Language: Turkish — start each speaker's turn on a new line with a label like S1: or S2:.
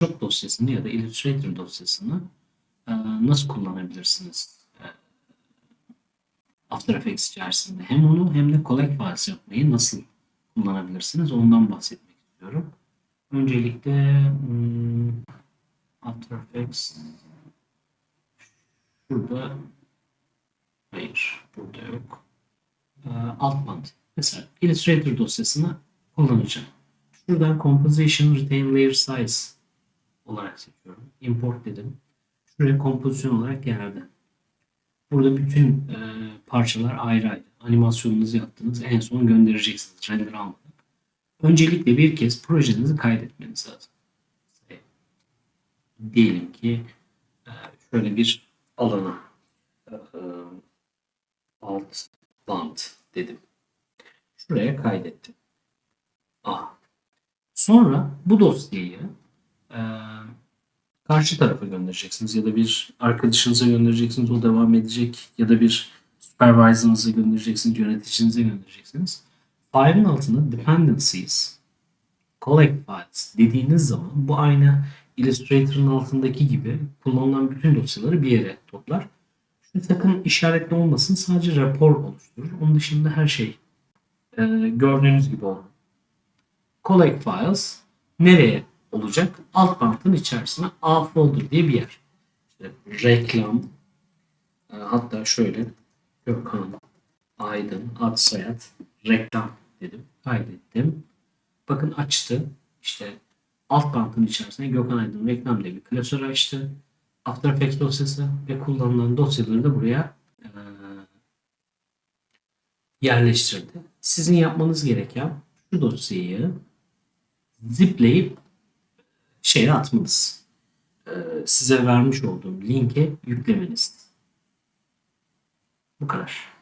S1: Photoshop dosyasını ya da Illustrator dosyasını e, nasıl kullanabilirsiniz? E, After Effects içerisinde hem onu hem de collect files yapmayı nasıl kullanabilirsiniz? Ondan bahsetmek istiyorum. Öncelikle hmm, After Effects şurada hayır burada yok. E, alt band. Mesela Illustrator dosyasını kullanacağım. Şuradan Composition Retain Layer Size olarak seçiyorum. Import dedim. Şuraya kompozisyon olarak geldi. Burada bütün e, parçalar ayrı ayrı. Animasyonunuzu yaptınız. En son göndereceksiniz. Render almadan. Öncelikle bir kez projenizi kaydetmeniz lazım. Diyelim ki e, şöyle bir alana e, alt band dedim. Şuraya kaydettim. A. Sonra bu dosyayı e, karşı tarafa göndereceksiniz ya da bir arkadaşınıza göndereceksiniz o devam edecek ya da bir supervisor'ınıza göndereceksiniz, yöneticinize göndereceksiniz. File'ın altına dependencies, collect files dediğiniz zaman bu aynı Illustrator'ın altındaki gibi kullanılan bütün dosyaları bir yere toplar. Şu sakın işaretli olmasın sadece rapor oluşturur. Onun dışında her şey e, gördüğünüz gibi olur. Collect files nereye olacak? Alt bandın içerisine A folder diye bir yer. İşte reklam e, hatta şöyle Gökhan Aydın ad soyad reklam dedim. Kaydettim. Bakın açtı. İşte alt bandın içerisine Gökhan Aydın reklam diye bir klasör açtı. After Effects dosyası ve kullanılan dosyaları da buraya e, yerleştirdi. Sizin yapmanız gereken şu dosyayı zipleyip şeye atmanız. Ee, size vermiş olduğum linke yüklemeniz. Bu kadar.